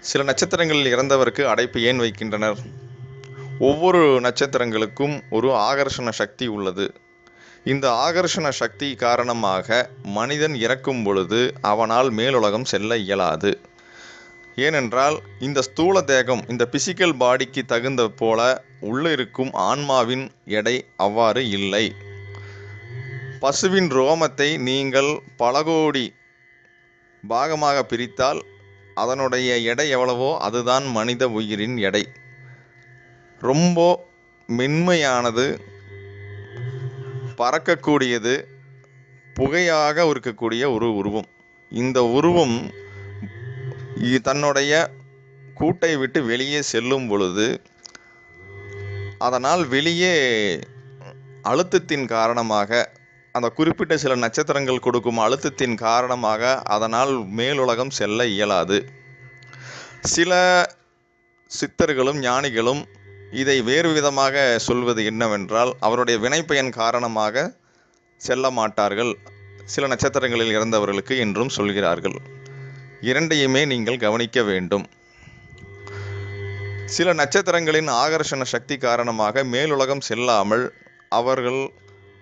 சில நட்சத்திரங்களில் இறந்தவருக்கு அடைப்பு ஏன் வைக்கின்றனர்? ஒவ்வொரு நட்சத்திரங்களுக்கும் ஒரு ஆகர்ஷண சக்தி உள்ளது. இந்த ஆகர்ஷண சக்தி காரணமாக மனிதன் இறக்கும் பொழுது அவனால் மேலுலகம் செல்ல இயலாது. ஏனென்றால் இந்த ஸ்தூல தேகம் இந்த பிசிக்கல் பாடிக்கு தகுந்த போல உள்ளே இருக்கும் ஆன்மாவின் எடை அவ்வாறு இல்லை. பசுவின் ரோமத்தை நீங்கள் பல கோடி பாகமாக பிரித்தால் அதனுடைய எடை எவ்வளவோ அதுதான் மனித உயிரின் எடை. ரொம்ப மென்மையானது பறக்கக்கூடியது புகையாக இருக்கக்கூடிய ஒரு உருவம். இந்த உருவம் தன்னுடைய கூட்டை விட்டு வெளியே செல்லும் பொழுது அதனால் வெளியே அழுத்தத்தின் காரணமாக அந்த குறிப்பிட்ட சில நட்சத்திரங்கள் கொடுக்கும் அழுத்தத்தின் காரணமாக அதனால் மேலுலகம் செல்ல இயலாது. சில சித்தர்களும் ஞானிகளும் இதை வேறு விதமாக சொல்வது என்னவென்றால் அவருடைய வினைப்பயன் காரணமாக செல்ல மாட்டார்கள். சில நட்சத்திரங்களில் இறந்தவர்களுக்கு என்றும் சொல்கிறார்கள். இரண்டையுமே நீங்கள் கவனிக்க வேண்டும். சில நட்சத்திரங்களின் ஆகர்ஷண சக்தி காரணமாக மேலுலகம் செல்லாமல் அவர்கள்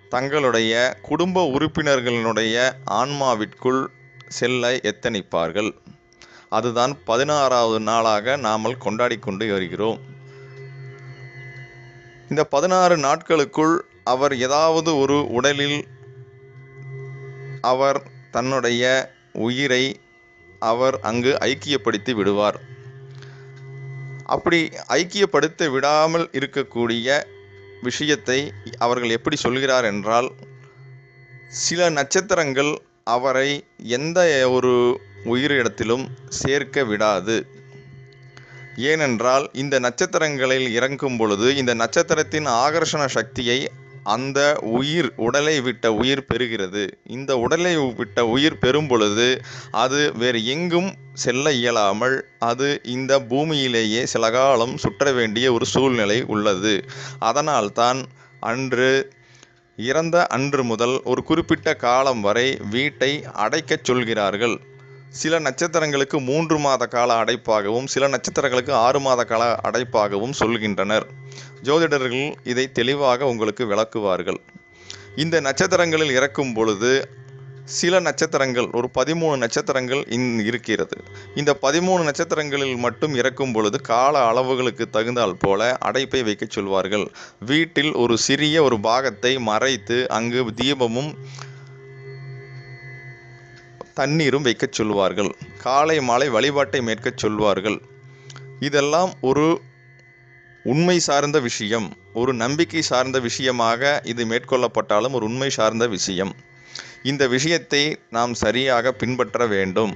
தங்களுடைய குடும்ப உறுப்பினர்களினுடைய ஆன்மாவிற்குள் செல்ல எத்தனிப்பார்கள்? அதுதான் பதினாறாவது நாளாக நாமல் கொண்டாடி கொண்டு வருகிறோம். இந்த பதினாறு நாட்களுக்குள் அவர் ஏதாவது ஒரு உடலில் அவர் தன்னுடைய உயிரை அவர் அங்கு ஐக்கியப்படுத்தி விடுவார். அப்படி ஐக்கியப்படுத்த விடாமல் இருக்கக்கூடிய விஷயத்தை அவர்கள் எப்படி சொல்கிறார் என்றால் சில நட்சத்திரங்கள் அவரை எந்த ஒரு உயிரிடத்திலும் சேர்க்க விடாது. ஏனென்றால் இந்த நட்சத்திரங்களில் இறங்கும் பொழுது இந்த நட்சத்திரத்தின் ஆகர்ஷண சக்தியை அந்த உயிர் உடலை விட்ட உயிர் பெறுகிறது. இந்த உடலை விட்ட உயிர் பெறும் பொழுது அது வேறு எங்கும் செல்ல இயலாமல் அது இந்த பூமியிலேயே சில காலம் சுற்ற வேண்டிய ஒரு சூழ்நிலை உள்ளது. அதனால்தான் அன்று இறந்த அன்று முதல் ஒரு குறிப்பிட்ட காலம் வரை வீட்டை அடைக்கச் சொல்கிறார்கள். சில நட்சத்திரங்களுக்கு மூன்று மாத கால அடைப்பாகவும் சில நட்சத்திரங்களுக்கு ஆறு மாத கால அடைப்பாகவும் சொல்கின்றனர். ஜோதிடர்கள் இதை தெளிவாக உங்களுக்கு விளக்குவார்கள். இந்த நட்சத்திரங்களில் இறக்கும் பொழுது சில நட்சத்திரங்கள் ஒரு பதிமூணு நட்சத்திரங்கள் இன் இருக்கிறது. இந்த பதிமூணு நட்சத்திரங்களில் மட்டும் இறக்கும் பொழுது கால அளவுகளுக்கு தகுந்தால் போல அடைப்பை வைக்கச் சொல்வார்கள். வீட்டில் ஒரு சிறிய ஒரு பாகத்தை மறைத்து அங்கு தீபமும் தண்ணீரும் வைக்கச் சொல்வார்கள். காலை மாலை வழிபாட்டை மேற்கச் சொல்வார்கள். இதெல்லாம் ஒரு உண்மை சார்ந்த விஷயம். ஒரு நம்பிக்கை சார்ந்த விஷயமாக இது மேற்கொள்ளப்பட்டாலும் ஒரு உண்மை சார்ந்த விஷயம். இந்த விஷயத்தை நாம் சரியாக பின்பற்ற வேண்டும்.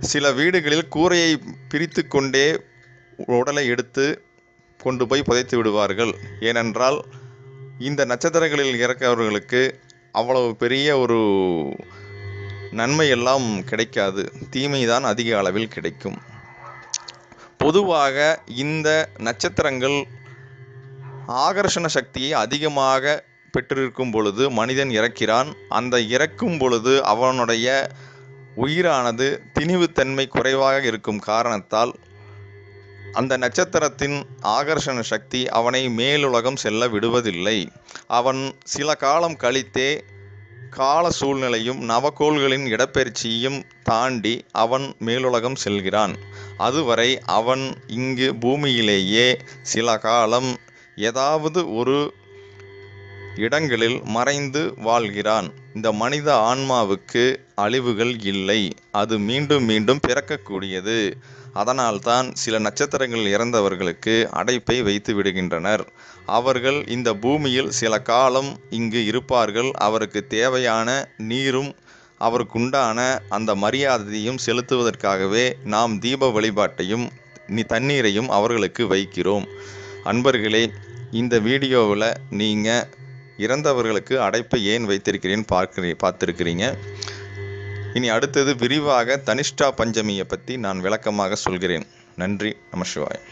சில வீடுகளில் கூரையை பிரித்து கொண்டே உடலை எடுத்து கொண்டு போய் புதைத்து விடுவார்கள். ஏனென்றால் இந்த நட்சத்திரங்களில் இறக்கிறவர்களுக்கு அவ்வளவு பெரிய ஒரு நன்மை எல்லாம் கிடைக்காது. தீமை தான் அதிக அளவில் கிடைக்கும். பொதுவாக இந்த நட்சத்திரங்கள் ஆகர்ஷண சக்தியை அதிகமாக பெற்றிருக்கும் பொழுது மனிதன் இறக்கிறான். அந்த இறக்கும் பொழுது அவனுடைய உயிரானது திணிவுத்தன்மை குறைவாக இருக்கும் காரணத்தால் அந்த நட்சத்திரத்தின் ஆகர்ஷண சக்தி அவனை மேலுலகம் செல்ல விடுவதில்லை. அவன் சில காலம் கழித்தே கால சூழ்நிலையும் நவக்கோள்களின் இடப்பெயர்ச்சியும் தாண்டி அவன் மேலுலகம் செல்கிறான். அதுவரை அவன் இங்கு பூமியிலேயே சில காலம் ஏதாவது ஒரு இடங்களில் மறைந்து வாழ்கிறான். இந்த மனித ஆன்மாவுக்கு அழிவுகள் இல்லை. அது மீண்டும் மீண்டும் பிறக்கக்கூடியது. அதனால்தான் சில நட்சத்திரங்கள் இறந்தவர்களுக்கு அடைப்பை வைத்து விடுகின்றனர். அவர்கள் இந்த பூமியில் சில காலம் இங்கு இருப்பார்கள். அவருக்கு தேவையான நீரும் அவருக்குண்டான அந்த மரியாதையும் செலுத்துவதற்காகவே நாம் தீப வழிபாட்டையும் நீ தண்ணீரையும் அவர்களுக்கு வைக்கிறோம். அன்பர்களே இந்த வீடியோவில் நீங்கள் இறந்தவர்களுக்கு அடைப்பை ஏன் வைத்திருக்கிறேன் பார்க்கிறீ பார்த்துருக்கிறீங்க? இனி அடுத்தது விரிவாக தனிஷ்டா பஞ்சமியை பற்றி நான் விளக்கமாக சொல்கிறேன். நன்றி நமசிவாய்